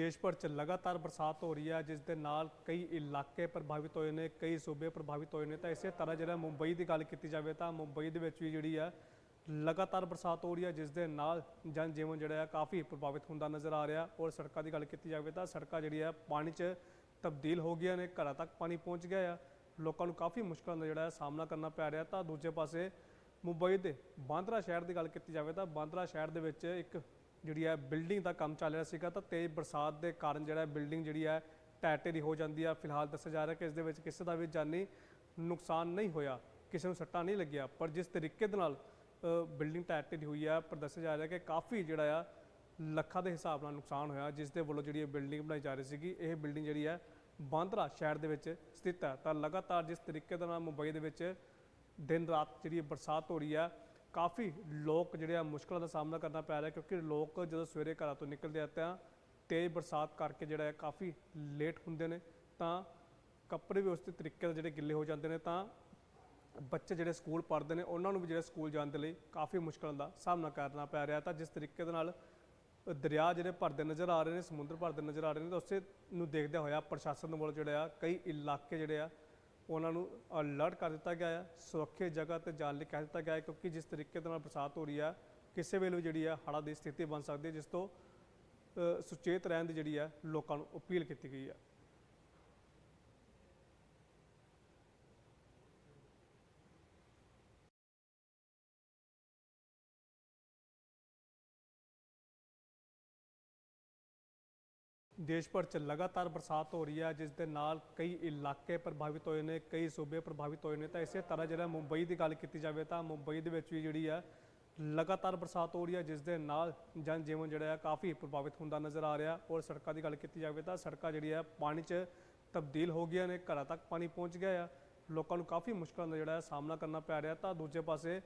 ਦੇਸ਼ ਭਰ 'ਚ ਲਗਾਤਾਰ ਬਰਸਾਤ ਹੋ ਰਹੀ ਹੈ ਜਿਸ ਦੇ ਨਾਲ ਕਈ ਇਲਾਕੇ ਪ੍ਰਭਾਵਿਤ ਹੋਏ ਨੇ, ਕਈ ਸੂਬੇ ਪ੍ਰਭਾਵਿਤ ਹੋਏ ਨੇ। ਤਾਂ ਇਸੇ ਤਰ੍ਹਾਂ ਜਿਹੜਾ ਮੁੰਬਈ ਦੀ ਗੱਲ ਕੀਤੀ ਜਾਵੇ ਤਾਂ ਮੁੰਬਈ ਦੇ ਵਿੱਚ ਵੀ ਜਿਹੜੀ ਆ, ਲਗਾਤਾਰ ਬਰਸਾਤ ਹੋ ਰਹੀ ਹੈ ਜਿਸ ਦੇ ਨਾਲ ਜਨ ਜੀਵਨ ਜਿਹੜਾ ਆ ਕਾਫੀ ਪ੍ਰਭਾਵਿਤ ਹੁੰਦਾ ਨਜ਼ਰ ਆ ਰਿਹਾ। ਔਰ ਸੜਕਾਂ ਦੀ ਗੱਲ ਕੀਤੀ ਜਾਵੇ ਤਾਂ ਸੜਕਾਂ ਜਿਹੜੀ ਆ, ਪਾਣੀ 'ਚ ਤਬਦੀਲ ਹੋ ਗਈਆਂ ਨੇ, ਘਰਾਂ ਤੱਕ ਪਾਣੀ ਪਹੁੰਚ ਗਿਆ ਆ। ਲੋਕਾਂ ਨੂੰ ਕਾਫੀ ਮੁਸ਼ਕਲਾਂ ਦਾ ਜਿਹੜਾ ਹੈ ਸਾਹਮਣਾ ਕਰਨਾ ਪੈ ਰਿਹਾ। ਤਾਂ ਦੂਜੇ ਪਾਸੇ ਮੁੰਬਈ ਦੇ ਬਾਂਦਰਾ ਸ਼ਹਿਰ ਦੀ ਗੱਲ ਕੀਤੀ ਜਾਵੇ ਤਾਂ ਬਾਂਦਰਾ ਸ਼ਹਿਰ ਦੇ ਵਿੱਚ ਇੱਕ ਜਿਹੜੀ ਹੈ ਬਿਲਡਿੰਗ ਦਾ ਕੰਮ ਚੱਲ ਰਿਹਾ ਸੀਗਾ, ਤਾਂ ਤੇਜ਼ ਬਰਸਾਤ ਦੇ ਕਾਰਨ ਜਿਹੜਾ ਬਿਲਡਿੰਗ ਜਿਹੜੀ ਹੈ ਢਹਿ ਢੇਰੀ ਹੋ ਜਾਂਦੀ ਆ ਫਿਲਹਾਲ ਦੱਸਿਆ ਜਾ ਰਿਹਾ ਕਿ ਇਸ ਦੇ ਵਿੱਚ ਕਿਸੇ ਦਾ ਵੀ ਜਾਨੀ ਨੁਕਸਾਨ ਨਹੀਂ ਹੋਇਆ, ਕਿਸੇ ਨੂੰ ਸੱਟਾ ਨਹੀਂ ਲੱਗਿਆ, ਪਰ ਜਿਸ ਤਰੀਕੇ ਦੇ ਨਾਲ ਬਿਲਡਿੰਗ ਢਹਿ ਢੇਰੀ ਹੋਈ ਹੈ, ਪਰ ਦੱਸਿਆ ਜਾ ਰਿਹਾ ਕਿ ਕਾਫੀ ਜਿਹੜਾ ਆ ਲੱਖਾਂ ਦੇ ਹਿਸਾਬ ਨਾਲ ਨੁਕਸਾਨ ਹੋਇਆ, ਜਿਸ ਦੇ ਵੱਲੋਂ ਜਿਹੜੀ ਇਹ ਬਿਲਡਿੰਗ ਬਣਾਈ ਜਾ ਰਹੀ ਸੀਗੀ, ਇਹ ਬਿਲਡਿੰਗ ਜਿਹੜੀ ਹੈ ਬਾਂਦਰਾ ਸ਼ਹਿਰ ਦੇ ਵਿੱਚ ਸਥਿਤ ਹੈ। ਤਾਂ ਲਗਾਤਾਰ ਜਿਸ ਤਰੀਕੇ ਦੇ ਨਾਲ ਮੁੰਬਈ ਦੇ ਵਿੱਚ ਦਿਨ ਰਾਤ ਜਿਹੜੀ ਬਰਸਾਤ ਹੋ ਰਹੀ ਆ ਕਾਫੀ ਲੋਕ ਜਿਹੜੇ ਆ ਮੁਸ਼ਕਲਾਂ ਦਾ ਸਾਹਮਣਾ ਕਰਨਾ ਪੈ ਰਿਹਾ ਕਿਉਂਕਿ ਲੋਕ ਜਦੋਂ ਸਵੇਰੇ ਘਰਾਂ ਤੋਂ ਨਿਕਲਦੇ ਆ ਤਾਂ ਤੇਜ਼ ਬਰਸਾਤ ਕਰਕੇ ਜਿਹੜਾ ਹੈ ਕਾਫੀ ਲੇਟ ਹੁੰਦੇ ਨੇ, ਤਾਂ ਕੱਪੜੇ ਵੀ ਉਸ ਤਰੀਕੇ ਦੇ ਜਿਹੜੇ ਗਿੱਲੇ ਹੋ ਜਾਂਦੇ ਨੇ, ਤਾਂ ਬੱਚੇ ਜਿਹੜੇ ਸਕੂਲ ਪੜ੍ਹਦੇ ਨੇ, ਉਹਨਾਂ ਨੂੰ ਵੀ ਜਿਹੜੇ ਸਕੂਲ ਜਾਣ ਦੇ ਲਈ ਕਾਫੀ ਮੁਸ਼ਕਲਾਂ ਦਾ ਸਾਹਮਣਾ ਕਰਨਾ ਪੈ ਰਿਹਾ ਤਾਂ ਜਿਸ ਤਰੀਕੇ ਦੇ ਨਾਲ ਦਰਿਆ ਜਿਹੜੇ ਭਰਦੇ ਨਜ਼ਰ ਆ ਰਹੇ ਨੇ, ਸਮੁੰਦਰ ਭਰਦੇ ਨਜ਼ਰ ਆ ਰਹੇ ਨੇ, ਤਾਂ ਉਸੇ ਨੂੰ ਦੇਖਦਿਆਂ ਹੋਇਆ ਪ੍ਰਸ਼ਾਸਨ ਵੱਲੋਂ ਜਿਹੜਾ ਆ ਕਈ ਇਲਾਕੇ ਜਿਹੜੇ ਆ ਉਹਨਾਂ ਨੂੰ ਅਲਰਟ ਕਰ ਦਿੱਤਾ ਗਿਆ ਹੈ ਸੁਰੱਖਿਅਤ ਜਗ੍ਹਾ ਤੇ ਜਾਣ ਲਈ ਕਹਿ ਦਿੱਤਾ ਗਿਆ ਹੈ, ਕਿਉਂਕਿ ਜਿਸ ਤਰੀਕੇ ਦੇ ਨਾਲ ਬਰਸਾਤ ਹੋ ਰਹੀ ਹੈ ਕਿਸੇ ਵੇਲੇ ਵੀ ਜਿਹੜੀ ਹੈ ਹੜ੍ਹਾਂ ਦੀ ਸਥਿਤੀ ਬਣ ਸਕਦੀ ਹੈ, ਜਿਸ ਤੋਂ ਸੁਚੇਤ ਰਹਿਣ ਦੀ ਜਿਹੜੀ ਹੈ ਲੋਕਾਂ ਨੂੰ ਅਪੀਲ ਕੀਤੀ ਗਈ ਹੈ ਦੇਸ਼ ਭਰ 'ਚ ਲਗਾਤਾਰ ਬਰਸਾਤ ਹੋ ਰਹੀ ਹੈ, ਜਿਸ ਦੇ ਨਾਲ ਕਈ ਇਲਾਕੇ ਪ੍ਰਭਾਵਿਤ ਹੋਏ ਨੇ, ਕਈ ਸੂਬੇ ਪ੍ਰਭਾਵਿਤ ਹੋਏ ਨੇ। ਤਾਂ ਇਸੇ ਤਰ੍ਹਾਂ ਜਿਹੜਾ ਮੁੰਬਈ ਦੀ ਗੱਲ ਕੀਤੀ ਜਾਵੇ ਤਾਂ ਮੁੰਬਈ ਦੇ ਵਿੱਚ ਵੀ ਜਿਹੜੀ ਹੈ ਲਗਾਤਾਰ ਬਰਸਾਤ ਹੋ ਰਹੀ ਹੈ, ਜਿਸ ਦੇ ਨਾਲ ਜਨ ਜੀਵਨ ਜਿਹੜਾ ਆ ਕਾਫੀ ਪ੍ਰਭਾਵਿਤ ਹੁੰਦਾ ਨਜ਼ਰ ਆ ਰਿਹਾ। ਔਰ ਸੜਕਾਂ ਦੀ ਗੱਲ ਕੀਤੀ ਜਾਵੇ ਤਾਂ ਸੜਕਾਂ ਜਿਹੜੀ ਆ, ਪਾਣੀ 'ਚ ਤਬਦੀਲ ਹੋ ਗਈਆਂ ਨੇ, ਘਰਾਂ ਤੱਕ ਪਾਣੀ ਪਹੁੰਚ ਗਿਆ ਆ। ਲੋਕਾਂ ਨੂੰ ਕਾਫੀ ਮੁਸ਼ਕਲਾਂ ਦਾ ਜਿਹੜਾ ਹੈ ਸਾਹਮਣਾ ਕਰਨਾ ਪੈ ਰਿਹਾ। ਤਾਂ ਦੂਜੇ ਪਾਸੇ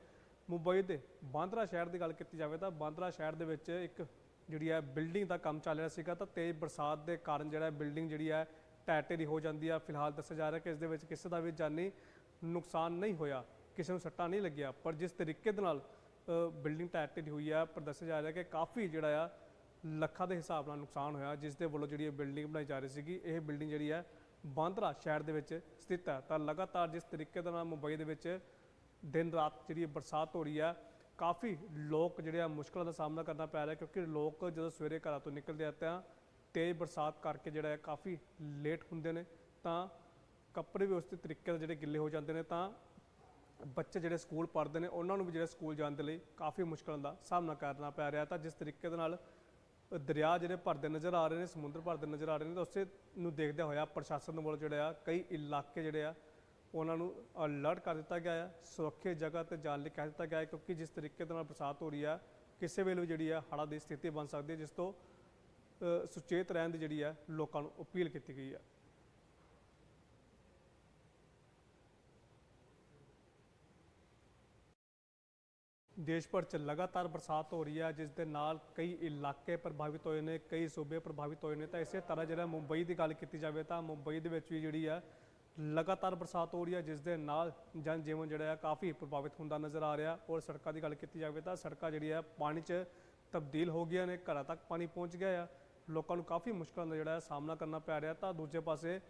ਮੁੰਬਈ ਦੇ ਬਾਂਦਰਾ ਸ਼ਹਿਰ ਦੀ ਗੱਲ ਕੀਤੀ ਜਾਵੇ ਤਾਂ ਬਾਂਦਰਾ ਸ਼ਹਿਰ ਦੇ ਵਿੱਚ ਇੱਕ ਜਿਹੜੀ ਹੈ ਬਿਲਡਿੰਗ ਦਾ ਕੰਮ ਚੱਲ ਰਿਹਾ ਸੀਗਾ, ਤਾਂ ਤੇਜ਼ ਬਰਸਾਤ ਦੇ ਕਾਰਨ ਜਿਹੜਾ ਬਿਲਡਿੰਗ ਜਿਹੜੀ ਹੈ ਢਹਿ ਢੇਰੀ ਹੋ ਜਾਂਦੀ ਆ ਫਿਲਹਾਲ ਦੱਸਿਆ ਜਾ ਰਿਹਾ ਕਿ ਇਸ ਦੇ ਵਿੱਚ ਕਿਸੇ ਦਾ ਵੀ ਜਾਨੀ ਨੁਕਸਾਨ ਨਹੀਂ ਹੋਇਆ, ਕਿਸੇ ਨੂੰ ਸੱਟਾ ਨਹੀਂ ਲੱਗਿਆ, ਪਰ ਜਿਸ ਤਰੀਕੇ ਦੇ ਨਾਲ ਬਿਲਡਿੰਗ ਢਹਿ ਢੇਰੀ ਹੋਈ ਹੈ, ਪਰ ਦੱਸਿਆ ਜਾ ਰਿਹਾ ਕਿ ਕਾਫੀ ਜਿਹੜਾ ਆ ਲੱਖਾਂ ਦੇ ਹਿਸਾਬ ਨਾਲ ਨੁਕਸਾਨ ਹੋਇਆ, ਜਿਸ ਦੇ ਵੱਲੋਂ ਜਿਹੜੀ ਇਹ ਬਿਲਡਿੰਗ ਬਣਾਈ ਜਾ ਰਹੀ ਸੀਗੀ। ਇਹ ਬਿਲਡਿੰਗ ਜਿਹੜੀ ਹੈ ਬਾਂਦਰਾ ਸ਼ਹਿਰ ਦੇ ਵਿੱਚ ਸਥਿਤ ਹੈ। ਤਾਂ ਲਗਾਤਾਰ ਜਿਸ ਤਰੀਕੇ ਦੇ ਨਾਲ ਮੁੰਬਈ ਦੇ ਵਿੱਚ ਦਿਨ ਰਾਤ ਜਿਹੜੀ ਬਰਸਾਤ ਹੋ ਰਹੀ ਹੈ ਕਾਫੀ ਲੋਕ ਜਿਹੜੇ ਆ ਮੁਸ਼ਕਲਾਂ ਦਾ ਸਾਹਮਣਾ ਕਰਨਾ ਪੈ ਰਿਹਾ ਕਿਉਂਕਿ ਲੋਕ ਜਦੋਂ ਸਵੇਰੇ ਘਰਾਂ ਤੋਂ ਨਿਕਲਦੇ ਆ ਤਾਂ ਤੇਜ਼ ਬਰਸਾਤ ਕਰਕੇ ਜਿਹੜਾ ਹੈ ਕਾਫੀ ਲੇਟ ਹੁੰਦੇ ਨੇ, ਤਾਂ ਕੱਪੜੇ ਵੀ ਉਸ ਤਰੀਕੇ ਨਾਲ ਜਿਹੜੇ ਗਿੱਲੇ ਹੋ ਜਾਂਦੇ ਨੇ, ਤਾਂ ਬੱਚੇ ਜਿਹੜੇ ਸਕੂਲ ਪੜ੍ਹਦੇ ਨੇ, ਉਹਨਾਂ ਨੂੰ ਵੀ ਜਿਹੜੇ ਸਕੂਲ ਜਾਣ ਦੇ ਲਈ ਕਾਫੀ ਮੁਸ਼ਕਲਾਂ ਦਾ ਸਾਹਮਣਾ ਕਰਨਾ ਪੈ ਰਿਹਾ ਤਾਂ ਜਿਸ ਤਰੀਕੇ ਦੇ ਨਾਲ ਦਰਿਆ ਜਿਹੜੇ ਭਰਦੇ ਨਜ਼ਰ ਆ ਰਹੇ ਨੇ, ਸਮੁੰਦਰ ਭਰਦੇ ਨਜ਼ਰ ਆ ਰਹੇ ਨੇ, ਤਾਂ ਉਸੇ ਨੂੰ ਦੇਖਦਿਆਂ ਹੋਇਆ ਪ੍ਰਸ਼ਾਸਨ ਵੱਲੋਂ ਜਿਹੜਾ ਆ ਕਈ ਇਲਾਕੇ ਜਿਹੜੇ ਆ ਉਹਨਾਂ ਨੂੰ ਅਲਰਟ ਕਰ ਦਿੱਤਾ ਗਿਆ ਹੈ, ਸੁਰੱਖਿਅਤ ਜਗ੍ਹਾ ਤੇ ਜਾਣ ਲਈ ਕਹਿ ਦਿੱਤਾ ਗਿਆ ਹੈ, ਕਿਉਂਕਿ ਜਿਸ ਤਰੀਕੇ ਦੇ ਨਾਲ ਬਰਸਾਤ ਹੋ ਰਹੀ ਹੈ, ਕਿਸੇ ਵੇਲੇ ਵੀ ਜਿਹੜੀ ਹੈ ਹੜ੍ਹਾਂ ਦੀ ਸਥਿਤੀ ਬਣ ਸਕਦੀ ਹੈ, ਜਿਸ ਤੋਂ ਸੁਚੇਤ ਰਹਿਣ ਦੀ ਜਿਹੜੀ ਹੈ ਲੋਕਾਂ ਨੂੰ ਅਪੀਲ ਕੀਤੀ ਗਈ ਹੈ। ਦੇਸ਼ ਭਰ 'ਚ ਲਗਾਤਾਰ ਬਰਸਾਤ ਹੋ ਰਹੀ ਹੈ, ਜਿਸ ਦੇ ਨਾਲ ਕਈ ਇਲਾਕੇ ਪ੍ਰਭਾਵਿਤ ਹੋਏ ਨੇ, ਕਈ ਸੂਬੇ ਪ੍ਰਭਾਵਿਤ ਹੋਏ ਨੇ, ਤਾਂ ਇਸੇ ਤਰ੍ਹਾਂ ਜਿਹੜਾ ਮੁੰਬਈ ਦੀ ਗੱਲ ਕੀਤੀ ਜਾਵੇ ਤਾਂ ਮੁੰਬਈ ਦੇ ਵਿੱਚ ਵੀ ਜਿਹੜੀ ਹੈ ਲਗਾਤਾਰ ਬਰਸਾਤ ਹੋ ਰਹੀ ਹੈ, ਜਿਸ ਦੇ ਨਾਲ ਜਨ ਜੀਵਨ ਜਿਹੜਾ ਆ ਕਾਫੀ ਪ੍ਰਭਾਵਿਤ ਹੁੰਦਾ ਨਜ਼ਰ ਆ ਰਿਹਾ ਔਰ ਸੜਕਾਂ ਦੀ ਗੱਲ ਕੀਤੀ ਜਾਵੇ ਤਾਂ ਸੜਕਾਂ ਜਿਹੜੀ ਆ ਪਾਣੀ 'ਚ ਤਬਦੀਲ ਹੋ ਗਈਆਂ ਨੇ, ਘਰਾਂ ਤੱਕ ਪਾਣੀ ਪਹੁੰਚ ਗਿਆ ਆ। ਲੋਕਾਂ ਨੂੰ ਕਾਫੀ ਮੁਸ਼ਕਲਾਂ ਦਾ ਜਿਹੜਾ ਹੈ ਸਾਹਮਣਾ ਕਰਨਾ ਪੈ ਰਿਹਾ ਤਾਂ ਦੂਜੇ ਪਾਸੇ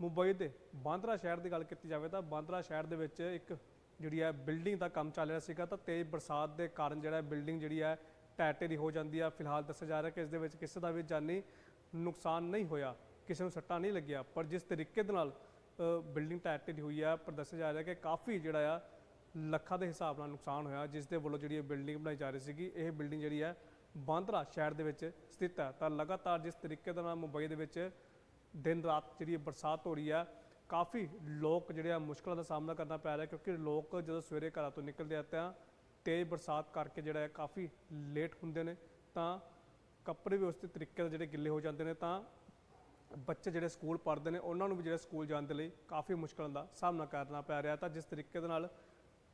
ਮੁੰਬਈ ਦੇ ਬਾਂਦਰਾ ਸ਼ਹਿਰ ਦੀ ਗੱਲ ਕੀਤੀ ਜਾਵੇ ਤਾਂ ਬਾਂਦਰਾ ਸ਼ਹਿਰ ਦੇ ਵਿੱਚ ਇੱਕ ਜਿਹੜੀ ਹੈ ਬਿਲਡਿੰਗ ਦਾ ਕੰਮ ਚੱਲ ਰਿਹਾ ਸੀਗਾ ਤਾਂ ਤੇਜ਼ ਬਰਸਾਤ ਦੇ ਕਾਰਨ ਜਿਹੜਾ ਬਿਲਡਿੰਗ ਜਿਹੜੀ ਹੈ ਢਹਿ ਢੇਰੀ ਹੋ ਜਾਂਦੀ ਆ। ਫਿਲਹਾਲ ਦੱਸਿਆ ਜਾ ਰਿਹਾ ਕਿ ਇਸ ਦੇ ਵਿੱਚ ਕਿਸੇ ਦਾ ਵੀ ਜਾਨੀ ਨੁਕਸਾਨ ਨਹੀਂ ਹੋਇਆ, ਕਿਸੇ ਨੂੰ ਸੱਟਾਂ ਨਹੀਂ ਲੱਗਿਆ, ਪਰ ਜਿਸ ਤਰੀਕੇ ਦੇ ਨਾਲ ਬਿਲਡਿੰਗ ਟਾਇਰ ਢਿੱਲੀ ਹੋਈ ਹੈ ਪਰ ਦੱਸਿਆ ਜਾ ਰਿਹਾ ਕਿ ਕਾਫੀ ਜਿਹੜਾ ਆ, ਲੱਖਾਂ ਦੇ ਹਿਸਾਬ ਨਾਲ ਨੁਕਸਾਨ ਹੋਇਆ ਜਿਸ ਦੇ ਵੱਲੋਂ ਜਿਹੜੀ ਇਹ ਬਿਲਡਿੰਗ ਬਣਾਈ ਜਾ ਰਹੀ ਸੀਗੀ। ਇਹ ਬਿਲਡਿੰਗ ਜਿਹੜੀ ਹੈ ਬਾਂਦਰਾ ਸ਼ਹਿਰ ਦੇ ਵਿੱਚ ਸਥਿਤ ਹੈ ਤਾਂ ਲਗਾਤਾਰ ਜਿਸ ਤਰੀਕੇ ਦੇ ਨਾਲ ਮੁੰਬਈ ਦੇ ਵਿੱਚ ਦਿਨ ਰਾਤ ਜਿਹੜੀ ਬਰਸਾਤ ਹੋ ਰਹੀ ਆ, ਕਾਫੀ ਲੋਕ ਜਿਹੜੇ ਆ, ਮੁਸ਼ਕਲਾਂ ਦਾ ਸਾਹਮਣਾ ਕਰਨਾ ਪੈ ਰਿਹਾ, ਕਿਉਂਕਿ ਲੋਕ ਜਦੋਂ ਸਵੇਰੇ ਘਰਾਂ ਤੋਂ ਨਿਕਲਦੇ ਆ, ਤਾਂ ਤੇਜ਼ ਬਰਸਾਤ ਕਰਕੇ ਜਿਹੜਾ ਹੈ ਕਾਫੀ ਲੇਟ ਹੁੰਦੇ ਨੇ। ਤਾਂ ਕੱਪੜੇ ਵੀ ਉਸ ਤਰੀਕੇ ਨਾਲ ਜਿਹੜੇ ਗਿੱਲੇ ਹੋ ਜਾਂਦੇ ਨੇ, ਤਾਂ ਬੱਚੇ ਜਿਹੜੇ ਸਕੂਲ ਪੜ੍ਹਦੇ ਨੇ, ਉਹਨਾਂ ਨੂੰ ਵੀ ਜਿਹੜੇ ਸਕੂਲ ਜਾਣ ਦੇ ਲਈ ਕਾਫੀ ਮੁਸ਼ਕਲਾਂ ਦਾ ਸਾਹਮਣਾ ਕਰਨਾ ਪੈ ਰਿਹਾ ਤਾਂ ਜਿਸ ਤਰੀਕੇ ਦੇ ਨਾਲ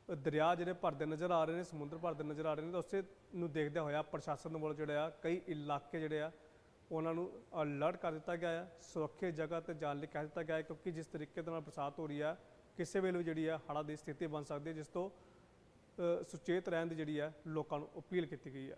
ਦਰਿਆ ਜਿਹੜੇ ਭਰਦੇ ਨਜ਼ਰ ਆ ਰਹੇ ਨੇ, ਸਮੁੰਦਰ ਭਰਦੇ ਨਜ਼ਰ ਆ ਰਹੇ ਨੇ, ਤਾਂ ਉਸੇ ਨੂੰ ਦੇਖਦਿਆਂ ਹੋਇਆ ਪ੍ਰਸ਼ਾਸਨ ਵੱਲੋਂ ਜਿਹੜਾ ਆ, ਕਈ ਇਲਾਕੇ ਜਿਹੜੇ ਆ, ਉਹਨਾਂ ਨੂੰ ਅਲਰਟ ਕਰ ਦਿੱਤਾ ਗਿਆ ਹੈ। ਸੁਰੱਖਿਅਤ ਜਗ੍ਹਾ ਤੇ ਜਾਣ ਲਈ ਕਹਿ ਦਿੱਤਾ ਗਿਆ ਹੈ, ਕਿਉਂਕਿ ਜਿਸ ਤਰੀਕੇ ਦੇ ਨਾਲ ਬਰਸਾਤ ਹੋ ਰਹੀ ਆ ਕਿਸੇ ਵੇਲੇ ਵੀ ਜਿਹੜੀ ਆ ਹੜ੍ਹਾਂ ਦੀ ਸਥਿਤੀ ਬਣ ਸਕਦੀ ਹੈ, ਜਿਸ ਤੋਂ ਸੁਚੇਤ ਰਹਿਣ ਦੀ ਜਿਹੜੀ ਆ ਲੋਕਾਂ ਨੂੰ ਅਪੀਲ ਕੀਤੀ ਗਈ ਹੈ।